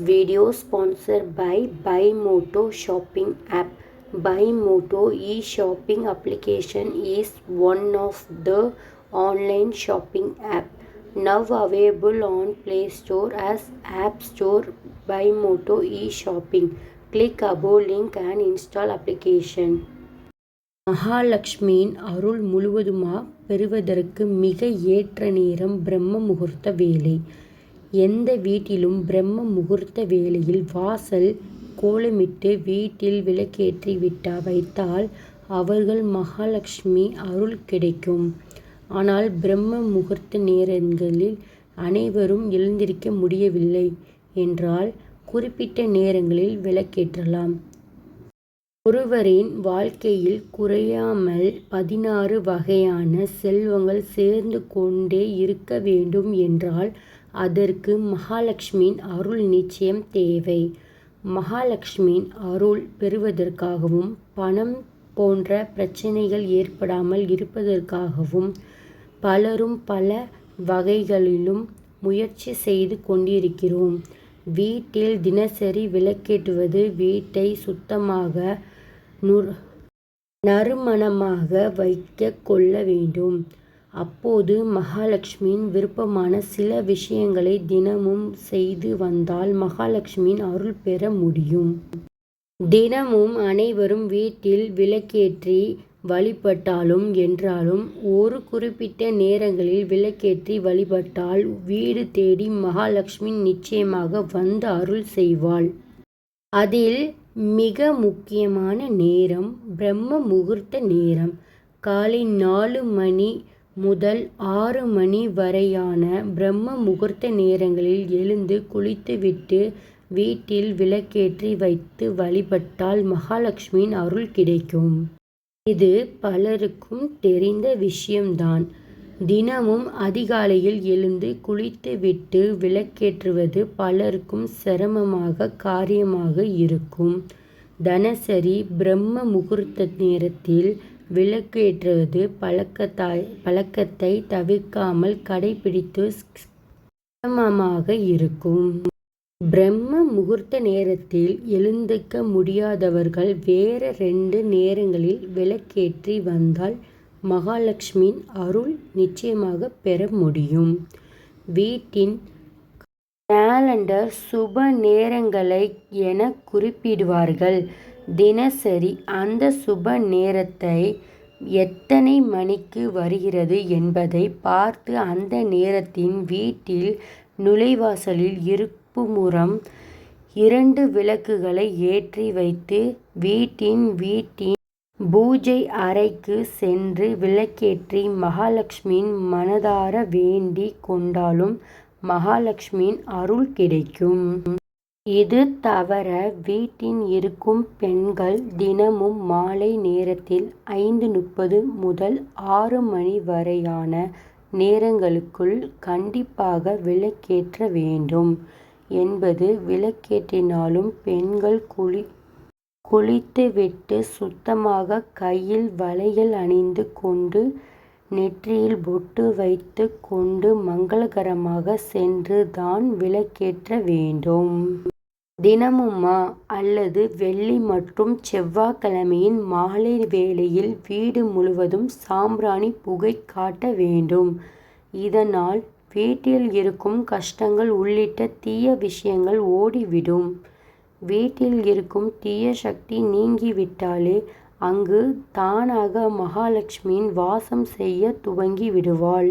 Video sponsor by by Moto shopping app by Moto e shopping application is one of the online shopping app now available on Play Store as App Store by e shopping Click above link and install application மகாலட்சுமியின் அருள் முழுவதுமாக பெறுவதற்கு மிக ஏற்ற நேரம் பிரம்ம முகூர்த்த வேலை எந்த வீட்டிலும் பிரம்ம முகூர்த்த வேளையில் வாசல் கோலமிட்டு வீட்டில் விளக்கேற்றி விட்டா வைத்தால் அவர்கள் மகாலட்சுமி அருள் கிடைக்கும். ஆனால் பிரம்ம முகூர்த்த நேரங்களில் அனைவரும் எழுந்திருக்க முடியவில்லை என்றால் குறிப்பிட்ட நேரங்களில் விளக்கேற்றலாம். ஒருவரின் வாழ்க்கையில் குறையாமல் பதினாறு வகையான செல்வங்கள் சேர்ந்து கொண்டே இருக்க வேண்டும் என்றால் அதற்கு மகாலட்சுமியின் அருள் நிச்சயம் தேவை. மகாலட்சுமியின் அருள் பெறுவதற்காகவும் பணம் போன்ற பிரச்சனைகள் ஏற்படாமல் இருப்பதற்காகவும் பலரும் பல வகைகளிலும் முயற்சி செய்து கொண்டிருக்கிறோம். வீட்டில் தினசரி விளக்கேற்றுவது வீட்டை சுத்தமாக நுர் நறுமணமாக வைக்க கொள்ள வேண்டும். அப்போது மகாலட்சுமியின் விருப்பமான சில விஷயங்களை தினமும் செய்து வந்தால் மகாலட்சுமியின் அருள் பெற முடியும். தினமும் அனைவரும் வீட்டில் விளக்கேற்றி வழிபட்டாலும் என்றாலும் ஒரு குறிப்பிட்ட நேரங்களில் விளக்கேற்றி வழிபட்டால் வீடு தேடி மகாலட்சுமி நிச்சயமாக வந்து அருள் செய்வாள். அதில் மிக முக்கியமான நேரம் பிரம்ம முகூர்த்த நேரம். காலை நாலு மணி முதல் ஆறு மணி வரையான பிரம்ம முகூர்த்த நேரங்களில் எழுந்து குளித்துவிட்டு வீட்டில் விளக்கேற்றி வைத்து வழிபட்டால் மகாலட்சுமியின் அருள் கிடைக்கும். இது பலருக்கும் தெரிந்த விஷயம்தான். தினமும் அதிகாலையில் எழுந்து குளித்துவிட்டு விளக்கேற்றுவது பலருக்கும் சிரமமாக காரியமாக இருக்கும். தனசரி பிரம்ம முகூர்த்த நேரத்தில் விளக்கேற்றுவது பழக்கத்தாய் பழக்கத்தை தவிர்க்காமல் கடைபிடித்து சிரமமாக இருக்கும். பிரம்ம முகூர்த்த நேரத்தில் எழுந்திருக்க முடியாதவர்கள் வேறு ரெண்டு நேரங்களில் விளக்கேற்றி வந்தால் மகாலட்சுமியின் அருள் நிச்சயமாக பெற முடியும். வீட்டின் கேலண்டர் சுப நேரங்களை என குறிப்பிடுவார்கள். தினசரி அந்த சுப நேரத்தை எத்தனை மணிக்கு வருகிறது என்பதை பார்த்து அந்த நேரத்தின் வீட்டில் நுழைவாசலில் இருப்புமுறம் இரண்டு விளக்குகளை ஏற்றி வைத்து வீட்டின் வீட்டின் பூஜை அறைக்கு சென்று விளக்கேற்றி மகாலட்சுமியின் மனதார வேண்டிக் கொண்டாலும் மகாலட்சுமியின் அருள் கிடைக்கும். இது தவிர வீட்டில் இருக்கும் பெண்கள் தினமும் மாலை நேரத்தில் ஐந்து முப்பது முதல் ஆறு மணி வரையான நேரங்களுக்குள் கண்டிப்பாக விளக்கேற்ற வேண்டும். என்பது விளக்கேற்றினாலும் பெண்கள் குளி குளித்துவிட்டு சுத்தமாக கையில் வளையல் அணிந்து கொண்டு நெற்றியில் பொட்டு வைத்து கொண்டு மங்களகரமாக சென்று தான் விளக்கேற்ற வேண்டும். தினமுமா அல்லது வெள்ளி மற்றும் செவ்வாய்க்கிழமையின் மாலை வேளையில் வீடு முழுவதும் சாம்பிராணி புகை காட்ட வேண்டும். இதனால் வீட்டில் இருக்கும் கஷ்டங்கள் உள்ளிட்ட தீய விஷயங்கள் ஓடிவிடும். வீட்டில் இருக்கும் தீய சக்தி நீங்கிவிட்டாலே அங்கு தானாக மகாலட்சுமியின் வாசம் செய்ய துவங்கி விடுவாள்